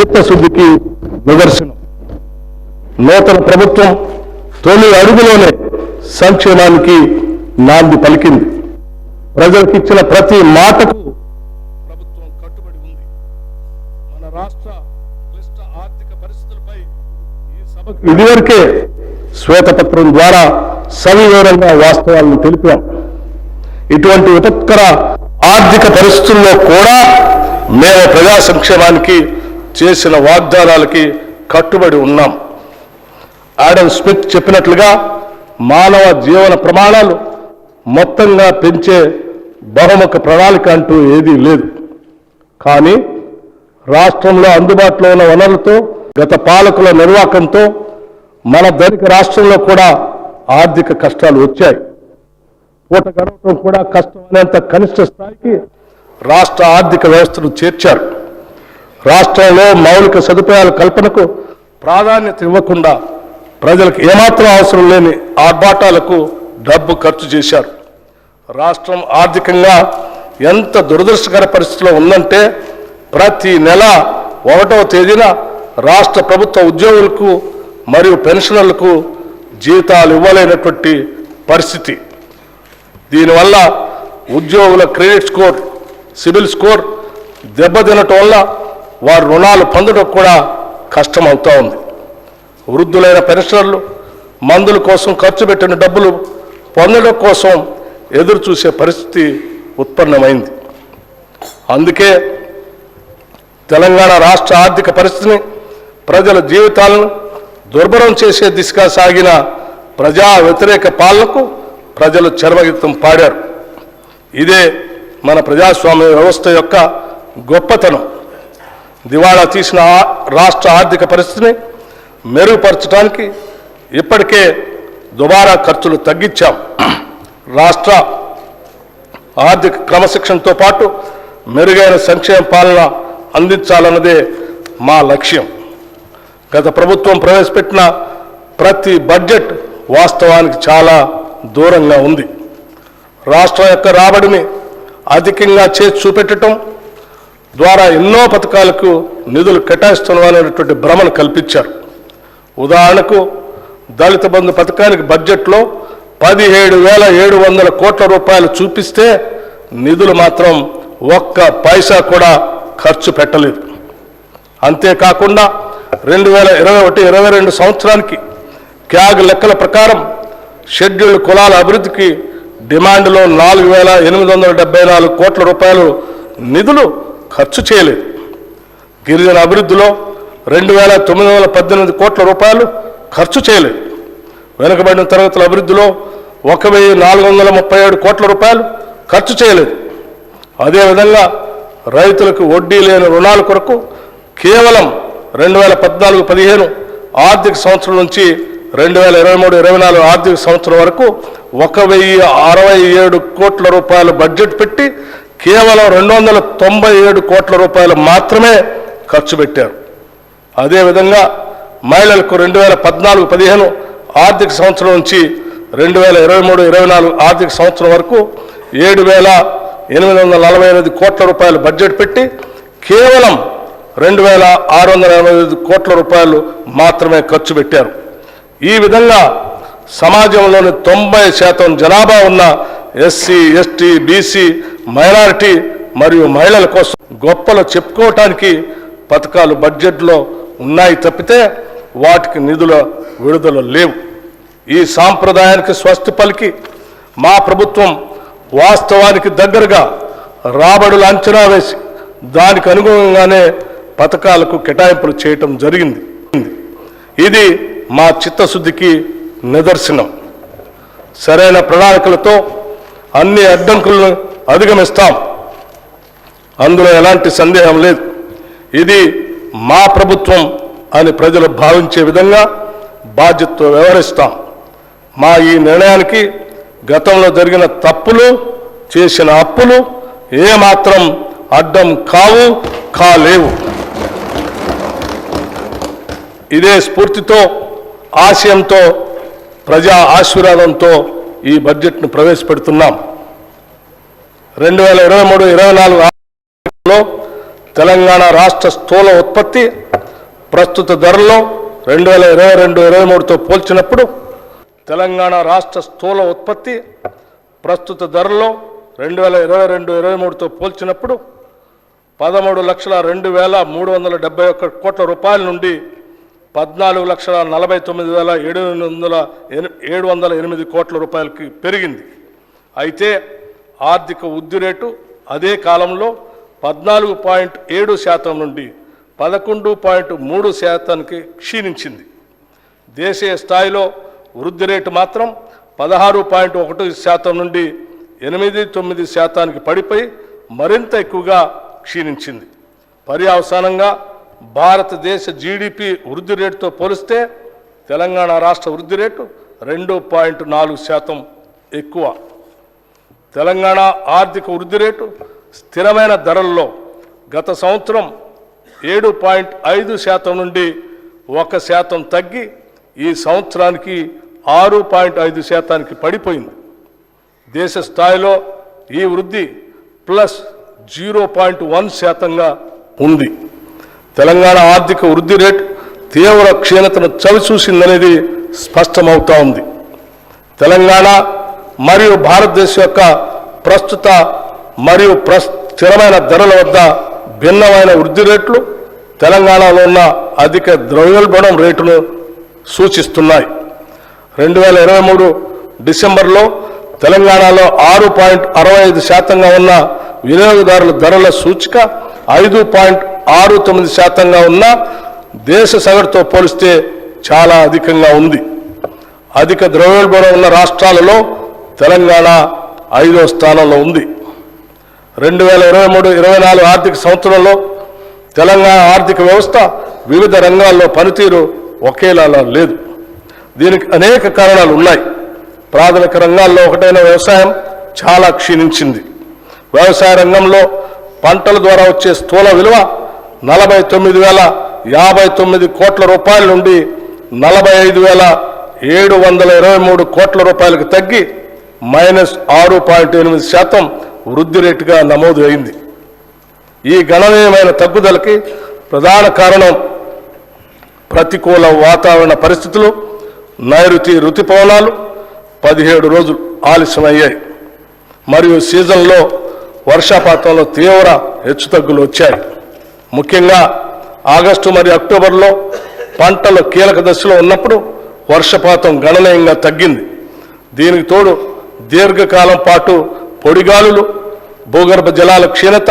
చిత్తశుద్ధికి నిదర్శనం. నూతన ప్రభుత్వం తొలి అడుగులోనే సంక్షేమానికి నాంది పలికింది. ప్రజలకు ఇచ్చిన ప్రతి మాటకు ప్రభుత్వం కట్టుబడి ఉంది. మన రాష్ట్ర క్లిష్ట ఆర్థిక పరిస్థితులపై ఈ సభకు ఇదివరకే శ్వేతపత్రం ద్వారా సవివరంగా వాస్తవాలను తెలిపాం. ఇటువంటి విపత్కర ఆర్థిక పరిస్థితుల్లో కూడా మేము ప్రజా సంక్షేమానికి చేసిన వాగ్దానాలకి కట్టుబడి ఉన్నాం. ఆడమ్ స్మిత్ చెప్పినట్లుగా మానవ జీవన ప్రమాణాలు మొత్తంగా పెంచే బహుముఖ ప్రణాళిక అంటూ ఏదీ లేదు. కానీ రాష్ట్రంలో అందుబాటులో ఉన్న వనరులతో గత పాలకుల నిర్వాకంతో మన ధనిక రాష్ట్రంలో కూడా ఆర్థిక కష్టాలు వచ్చాయి. పూట గడవటం కూడా కష్టమైనంత కనిష్ట స్థాయికి రాష్ట్ర ఆర్థిక వ్యవస్థను చేర్చారు. రాష్ట్రంలో మౌలిక సదుపాయాల కల్పనకు ప్రాధాన్యత ఇవ్వకుండా ప్రజలకు ఏమాత్రం అవసరం లేని ఆర్భాటాలకు డబ్బు ఖర్చు చేశారు. రాష్ట్రం ఆర్థికంగా ఎంత దురదృష్టకర పరిస్థితిలో ఉందంటే ప్రతి నెల ఒకటవ తేదీన రాష్ట్ర ప్రభుత్వ ఉద్యోగులకు మరియు పెన్షనర్లకు జీతాలు ఇవ్వలేనటువంటి పరిస్థితి. దీనివల్ల ఉద్యోగుల క్రెడిట్ స్కోర్ సిబిల్ స్కోర్ దెబ్బతినటం వల్ల వారు రుణాలు పొందడం కూడా కష్టం అవుతా ఉంది. వృద్ధులైన పెన్షనర్లు మందుల కోసం ఖర్చు పెట్టిన డబ్బులు పొందడం కోసం ఎదురు చూసే పరిస్థితి ఉత్పన్నమైంది. అందుకే తెలంగాణ రాష్ట్ర ఆర్థిక పరిస్థితిని ప్రజల జీవితాలను దుర్భరం చేసే దిశగా సాగిన ప్రజా వ్యతిరేక పాలనకు ప్రజలు చర్మగీతం పాడారు. ఇదే మన ప్రజాస్వామ్య వ్యవస్థ యొక్క గొప్పతనం. దివాళా తీసిన రాష్ట్ర ఆర్థిక పరిస్థితిని మెరుగుపరచడానికి ఇప్పటికే దుబారా ఖర్చులు తగ్గించాం. రాష్ట్ర ఆర్థిక క్రమశిక్షణతో పాటు మెరుగైన సంక్షేమ పాలన అందించాలన్నదే మా లక్ష్యం. గత ప్రభుత్వం ప్రవేశపెట్టిన ప్రతి బడ్జెట్ వాస్తవానికి చాలా దూరంగా ఉంది. రాష్ట్రం యొక్క రాబడిని అధికంగా చేసి చూపెట్టడం ద్వారా ఎన్నో పథకాలకు నిధులు కేటాయిస్తున్నామనేటువంటి భ్రమను కల్పించారు. ఉదాహరణకు దళిత బంధు పథకానికి బడ్జెట్లో పదిహేడు వేల ఏడు వందల కోట్ల రూపాయలు చూపిస్తే నిధులు మాత్రం ఒక్క పైసా కూడా ఖర్చు పెట్టలేదు. అంతేకాకుండా రెండు వేల ఇరవై ఒకటి ఇరవై రెండు సంవత్సరానికి క్యాగ్ లెక్కల ప్రకారం షెడ్యూల్డ్ కులాల అభివృద్ధికి డిమాండ్లో నాలుగు వేల ఎనిమిది వందల డెబ్బై నాలుగు కోట్ల రూపాయలు నిధులు ఖర్చు చేయలేదు. గిరిజన అభివృద్ధిలో రెండు వేల తొమ్మిది వందల పద్దెనిమిది కోట్ల రూపాయలు ఖర్చు చేయలేదు. వెనుకబడిన తరగతుల అభివృద్ధిలో ఒక వెయ్యి నాలుగు వందల ముప్పై ఏడు కోట్ల రూపాయలు ఖర్చు చేయలేదు. అదేవిధంగా రైతులకు వడ్డీ లేని రుణాల కొరకు కేవలం రెండు వేల పద్నాలుగు పదిహేను ఆర్థిక సంవత్సరం నుంచి రెండు వేల ఇరవై మూడు ఇరవై నాలుగు ఆర్థిక సంవత్సరం వరకు ఒక వెయ్యి అరవై ఏడు కోట్ల రూపాయలు బడ్జెట్ పెట్టి కేవలం రెండు వందల తొంభై ఏడు కోట్ల రూపాయలు మాత్రమే ఖర్చు పెట్టారు. అదేవిధంగా మహిళలకు రెండు వేల పద్నాలుగు పదిహేను ఆర్థిక సంవత్సరం నుంచి రెండు వేల ఇరవై మూడు ఇరవై నాలుగు ఆర్థిక సంవత్సరం వరకు ఏడు వేల ఎనిమిది వందల నలభై ఎనిమిది కోట్ల రూపాయలు బడ్జెట్ పెట్టి కేవలం రెండు వేల ఆరు వందల ఎనభై ఐదు కోట్ల రూపాయలు మాత్రమే ఖర్చు పెట్టారు. ఈ విధంగా సమాజంలోని తొంభై శాతం జనాభా ఉన్న ఎస్సీ ఎస్టీ బీసీ మైనారిటీ మరియు మహిళల కోసం గొప్పలు చెప్పుకోవటానికి పథకాలు బడ్జెట్లో ఉన్నాయి తప్పితే వాటికి నిధుల విడుదల లేవు. ఈ సాంప్రదాయానికి స్వస్తి పలికి మా ప్రభుత్వం వాస్తవానికి దగ్గరగా రాబడులు అంచనా వేసి దానికి అనుగుణంగానే పథకాలకు కేటాయింపులు చేయటం జరిగింది. ఇది మా చిత్తశుద్ధికి నిదర్శనం. సరైన ప్రణాళికలతో అన్ని అడ్డంకులను అధిగమిస్తాం. అందులో ఎలాంటి సందేహం లేదు. ఇది మా ప్రభుత్వం అని ప్రజలు భావించే విధంగా బాధ్యతతో వ్యవహరిస్తాం. మా ఈ నిర్ణయానికి గతంలో జరిగిన తప్పులు చేసిన అప్పులు ఏమాత్రం అడ్డం కావు కాలేవు. ఇదే స్ఫూర్తితో ఆశయంతో ప్రజా ఆశీర్వాదంతో ఈ బడ్జెట్ను ప్రవేశపెడుతున్నాం. రెండు వేల ఇరవై మూడు ఇరవై నాలుగులో తెలంగాణ రాష్ట్ర స్థూల ఉత్పత్తి ప్రస్తుత ధరల్లో రెండు వేల ఇరవై రెండు ఇరవై మూడుతో పోల్చినప్పుడు తెలంగాణ రాష్ట్ర స్థూల ఉత్పత్తి ప్రస్తుత ధరల్లో రెండు వేల ఇరవై రెండు ఇరవై మూడుతో పోల్చినప్పుడు పదమూడు లక్షల రెండు వేల మూడు వందల డెబ్బై ఒక్క కోట్ల రూపాయల నుండి పద్నాలుగు లక్షల నలభై తొమ్మిది వేల ఏడు వందల ఏడు వందల ఎనిమిది కోట్ల రూపాయలకి పెరిగింది. అయితే ఆర్థిక వృద్ధి రేటు అదే కాలంలో పద్నాలుగు పాయింట్ ఏడు శాతం నుండి పదకొండు పాయింట్ మూడు శాతానికి క్షీణించింది. దేశీయ స్థాయిలో వృద్ధి రేటు మాత్రం పదహారు పాయింట్ ఒకటి శాతం నుండి ఎనిమిది తొమ్మిది శాతానికి పడిపోయి మరింత ఎక్కువగా క్షీణించింది. పర్యావసానంగా భారతదేశ జీడిపి వృద్ధి రేటుతో పోలిస్తే తెలంగాణ రాష్ట్ర వృద్ధి రేటు రెండు పాయింట్ నాలుగు శాతం ఎక్కువ. తెలంగాణ ఆర్థిక వృద్ధి రేటు స్థిరమైన ధరల్లో గత సంవత్సరం ఏడు పాయింట్ ఐదు శాతం నుండి ఒక శాతం తగ్గి ఈ సంవత్సరానికి ఆరు పాయింట్ ఐదు శాతానికి పడిపోయింది. దేశ స్థాయిలో ఈ వృద్ధి ప్లస్ జీరో పాయింట్ వన్ శాతంగా ఉంది. తెలంగాణ ఆర్థిక వృద్ధి రేటు తీవ్ర క్షీణతను చవిచూసిందనేది స్పష్టమవుతా ఉంది. తెలంగాణ మరియు భారతదేశం యొక్క ప్రస్తుత మరియు ప్రస్ స్థిరమైన ధరల వద్ద భిన్నమైన వృద్ధి రేట్లు తెలంగాణలో ఉన్న అధిక ద్రవ్యోల్బణం రేటును సూచిస్తున్నాయి. రెండు వేల ఇరవై మూడు డిసెంబర్లో తెలంగాణలో ఆరు పాయింట్ అరవై ఐదు శాతంగా ఉన్న వినియోగదారుల ధరల సూచిక ఐదు పాయింట్ ఆరు తొమ్మిది శాతంగా ఉన్న దేశ సగటుతో పోలిస్తే చాలా అధికంగా ఉంది. అధిక ద్రవ్యోల్బణం ఉన్న రాష్ట్రాలలో తెలంగాణ ఐదో స్థానంలో ఉంది. రెండు వేల ఇరవై మూడు ఇరవై నాలుగు ఆర్థిక సంవత్సరంలో తెలంగాణ ఆర్థిక వ్యవస్థ వివిధ రంగాల్లో పనితీరు ఒకేలా లేదు. దీనికి అనేక కారణాలు ఉన్నాయి. ప్రాథమిక రంగాల్లో ఒకటైన వ్యవసాయం చాలా క్షీణించింది. వ్యవసాయ రంగంలో పంటల ద్వారా వచ్చే స్థూల విలువ నలభై తొమ్మిది వేల యాభై తొమ్మిది కోట్ల రూపాయల నుండి నలభై ఐదు వేల ఏడు వందల ఇరవై మూడు కోట్ల రూపాయలకు తగ్గి మైనస్ ఆరు పాయింట్ ఎనిమిది శాతం వృద్ధి రేటుగా నమోదు అయింది. ఈ గణనీయమైన తగ్గుదలకి ప్రధాన కారణం ప్రతికూల వాతావరణ పరిస్థితులు నైరుతి రుతుపవనాలు పదిహేడు రోజులు ఆలస్యమయ్యాయి. మరియు సీజన్లో వర్షపాతంలో తీవ్ర హెచ్చుతగ్గులు వచ్చాయి. ముఖ్యంగా ఆగస్టు మరియు అక్టోబర్లో పంటలు కీలక దశలో ఉన్నప్పుడు వర్షపాతం గణనీయంగా తగ్గింది. దీనికి తోడు దీర్ఘకాలం పాటు పొడిగాలులు భూగర్భ జలాల క్షీణత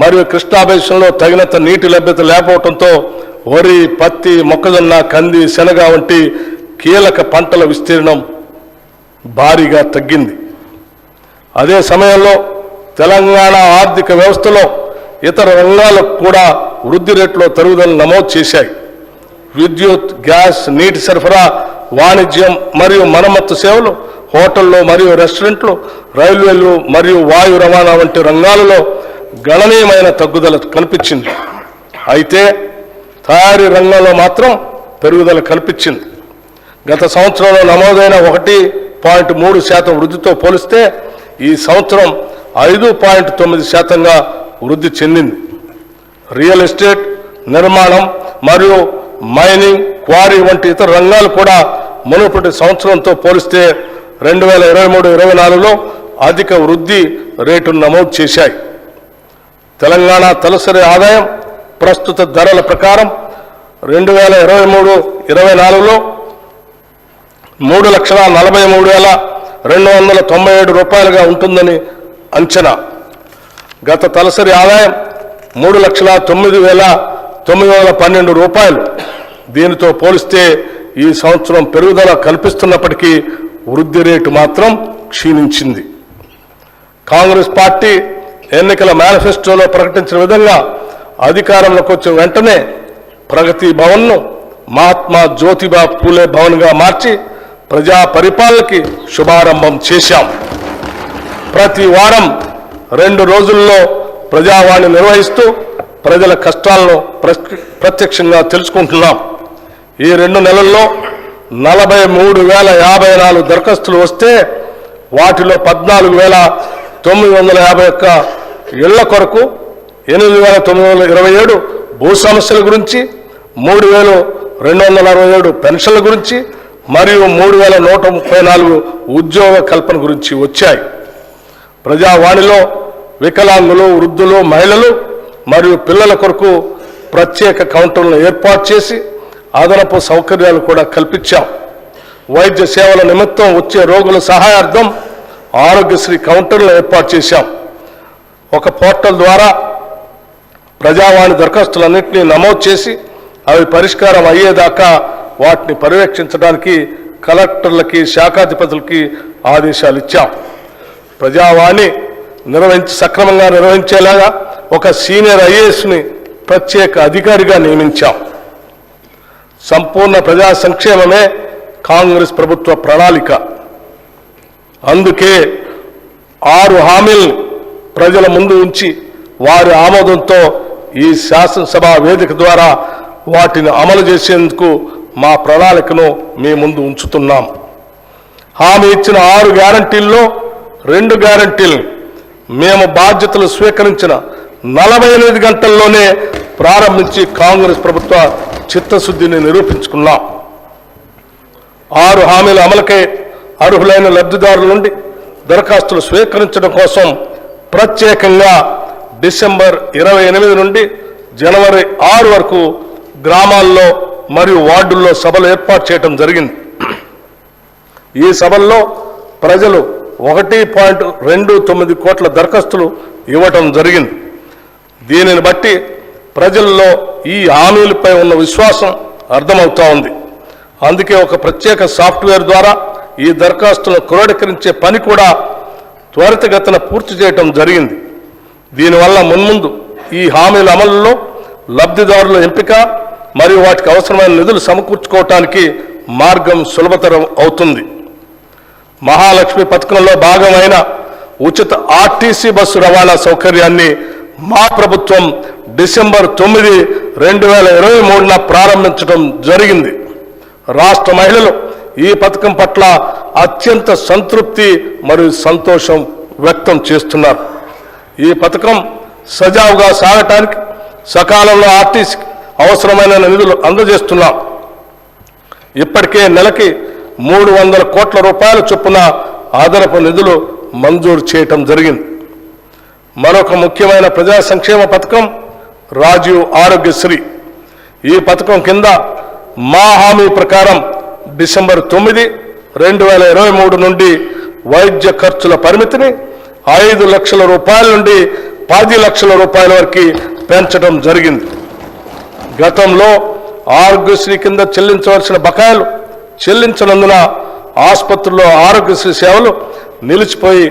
మరియు కృష్ణాభేషంలో తగినంత నీటి లభ్యత లేకపోవడంతో వరి పత్తి మొక్కజొన్న కంది శనగ వంటి కీలక పంటల విస్తీర్ణం భారీగా తగ్గింది. అదే సమయంలో తెలంగాణ ఆర్థిక వ్యవస్థలో ఇతర రంగాలకు కూడా వృద్ధి రేట్లో తరుగుదల నమోదు చేశాయి. విద్యుత్ గ్యాస్ నీటి సరఫరా వాణిజ్యం మరియు మరమ్మత్తు సేవలు హోటల్లో మరియు రెస్టారెంట్లు రైల్వేలు మరియు వాయు రవాణా వంటి రంగాలలో గణనీయమైన తగ్గుదల కనిపించింది అయితే తయారీ రంగంలో మాత్రం పెరుగుదల కనిపించింది గత సంవత్సరంలో నమోదైన ఒకటి పాయింట్ మూడు శాతం వృద్ధితో పోలిస్తే ఈ సంవత్సరం ఐదు పాయింట్ తొమ్మిది శాతంగా వృద్ధి చెందింది. రియల్ ఎస్టేట్ నిర్మాణం మరియు మైనింగ్ క్వారీ వంటి ఇతర రంగాలు కూడా మునుపటి సంవత్సరంతో పోలిస్తే రెండు వేల ఇరవై మూడు ఇరవై నాలుగులో అధిక వృద్ధి రేటును నమోదు చేశాయి. తెలంగాణ తలసరి ఆదాయం ప్రస్తుత ధరల ప్రకారం రెండు వేల ఇరవై మూడు ఇరవై నాలుగులో మూడు లక్షల నలభై మూడు వేల రెండు వందల తొంభై ఏడు రూపాయలుగా ఉంటుందని అంచనా. గత తలసరి ఆదాయం మూడు లక్షల తొమ్మిది వేల తొమ్మిది వందల పన్నెండు రూపాయలు. దీనితో పోలిస్తే ఈ సంవత్సరం పెరుగుదల కల్పిస్తున్నప్పటికీ వృద్ధి రేటు మాత్రం క్షీణించింది. కాంగ్రెస్ పార్టీ ఎన్నికల మేనిఫెస్టోలో ప్రకటించిన విధంగా అధికారంలోకి వచ్చిన వెంటనే ప్రగతి భవన్ను మహాత్మా జ్యోతిబా పూలే భవన్గా మార్చి ప్రజా పరిపాలనకి శుభారంభం చేశాం. ప్రతి వారం రెండు రోజుల్లో ప్రజావాణి నిర్వహిస్తూ ప్రజల కష్టాలను ప్రత్యక్షంగా తెలుసుకుంటున్నాం. ఈ రెండు నెలల్లో నలభై మూడు వేల యాభై నాలుగు దరఖాస్తులు వస్తే వాటిలో పద్నాలుగు వేల తొమ్మిది వందల యాభై ఒక్క ఇళ్ళ కొరకు ఎనిమిది వేల తొమ్మిది వందల ఇరవై ఏడు భూ సమస్యల గురించి మూడు వేలు రెండు వందల అరవై ఏడు పెన్షన్ల గురించి మరియు మూడు వేల నూట ముప్పై నాలుగు ఉద్యోగ కల్పన గురించి వచ్చాయి. ప్రజావాణిలో వికలాంగులు వృద్ధులు మహిళలు మరియు పిల్లల కొరకు ప్రత్యేక కౌంటర్లను ఏర్పాటు చేసి అదనపు సౌకర్యాలు కూడా కల్పించాం. వైద్య సేవల నిమిత్తం వచ్చే రోగుల సహాయార్థం ఆరోగ్యశ్రీ కౌంటర్లు ఏర్పాటు చేశాం. ఒక పోర్టల్ ద్వారా ప్రజావాణి దరఖాస్తులన్నింటినీ నమోదు చేసి అవి పరిష్కారం అయ్యేదాకా వాటిని పర్యవేక్షించడానికి కలెక్టర్లకి శాఖాధిపతులకి ఆదేశాలు ఇచ్చాం. ప్రజావాణి నిర్వహించి సక్రమంగా నిర్వహించేలాగా ఒక సీనియర్ ఐఏఎస్ని ప్రత్యేక అధికారిగా నియమించాం. సంపూర్ణ ప్రజా సంక్షేమమే కాంగ్రెస్ ప్రభుత్వ ప్రణాళిక. అందుకే ఆరు హామీలు ప్రజల ముందు ఉంచి వారి ఆమోదంతో ఈ శాసనసభ వేదిక ద్వారా వాటిని అమలు చేసేందుకు మా ప్రణాళికను మీ ముందు ఉంచుతున్నాం. హామీ ఇచ్చిన ఆరు గ్యారంటీల్లో రెండు గ్యారంటీలు మేము బాధ్యతలు స్వీకరించిన నలభై ఎనిమిది గంటల్లోనే ప్రారంభించి కాంగ్రెస్ ప్రభుత్వ చిత్తశుద్ధిని నిరూపించుకున్నాం. ఆరు హామీల అమలుకై అర్హులైన లబ్ధిదారుల నుండి దరఖాస్తులు స్వీకరించడం కోసం ప్రత్యేకంగా డిసెంబర్ ఇరవై ఎనిమిది నుండి జనవరి ఆరు వరకు గ్రామాల్లో మరియు వార్డుల్లో సభలు ఏర్పాటు చేయడం జరిగింది. ఈ సభల్లో ప్రజలు ఒకటి పాయింట్ రెండు తొమ్మిది కోట్ల దరఖాస్తులు ఇవ్వటం జరిగింది. దీనిని బట్టి ప్రజల్లో ఈ హామీలపై ఉన్న విశ్వాసం అర్థమవుతా ఉంది. అందుకే ఒక ప్రత్యేక సాఫ్ట్వేర్ ద్వారా ఈ దరఖాస్తులను క్రోడీకరించే పని కూడా త్వరితగతిన పూర్తి చేయటం జరిగింది. దీనివల్ల మున్ముందు ఈ హామీల అమలులో లబ్ధిదారుల ఎంపిక మరియు వాటికి అవసరమైన నిధులు సమకూర్చుకోవటానికి మార్గం సులభతరం అవుతుంది. మహాలక్ష్మి పథకంలో భాగమైన ఉచిత ఆర్టీసీ బస్సు రవాణా సౌకర్యాన్ని మా ప్రభుత్వం డిసెంబర్ తొమ్మిది రెండు వేల ఇరవై మూడున ప్రారంభించడం జరిగింది. రాష్ట్ర మహిళలు ఈ పథకం పట్ల అత్యంత సంతృప్తి మరియు సంతోషం వ్యక్తం చేస్తున్నారు. ఈ పథకం సజావుగా సాగటానికి సకాలంలో ఆర్టీసీకి అవసరమైన నిధులు అందజేస్తున్నాం ఇప్పటికే నెలకి మూడు వందల కోట్ల రూపాయల చొప్పున అదనపు నిధులు మంజూరు చేయటం జరిగింది. మరొక ముఖ్యమైన ప్రజా సంక్షేమ పథకం రాజీవ్ ఆరోగ్యశ్రీ. ఈ పథకం కింద మా హామీ ప్రకారం డిసెంబర్ తొమ్మిది రెండు వేల ఇరవై మూడు నుండి వైద్య ఖర్చుల పరిమితిని ఐదు లక్షల రూపాయల నుండి పది లక్షల రూపాయల వరకు పెంచడం జరిగింది. గతంలో ఆరోగ్యశ్రీ కింద చెల్లించవలసిన బకాయిలు చెల్లించనందున ఆసుపత్రుల్లో ఆరోగ్యశ్రీ సేవలు నిలిచిపోయి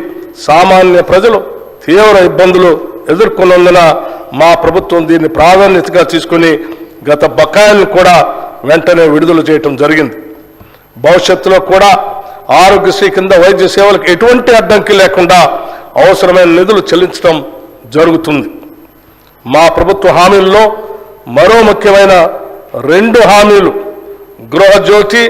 సామాన్య ప్రజలు తీవ్ర ఇబ్బందులు ఎదుర్కొన్నందున మా ప్రభుత్వం దీన్ని ప్రాధాన్యతగా తీసుకుని గత బకాయిలను కూడా వెంటనే విడుదల చేయటం జరిగింది. భవిష్యత్తులో కూడా ఆరోగ్యశ్రీ కింద వైద్య సేవలకు ఎటువంటి అడ్డంకి లేకుండా అవసరమైన నిధులు చెల్లించడం జరుగుతుంది. మా ప్రభుత్వ హామీల్లో మరో ముఖ్యమైన రెండు హామీలు. గృహజ్యోతి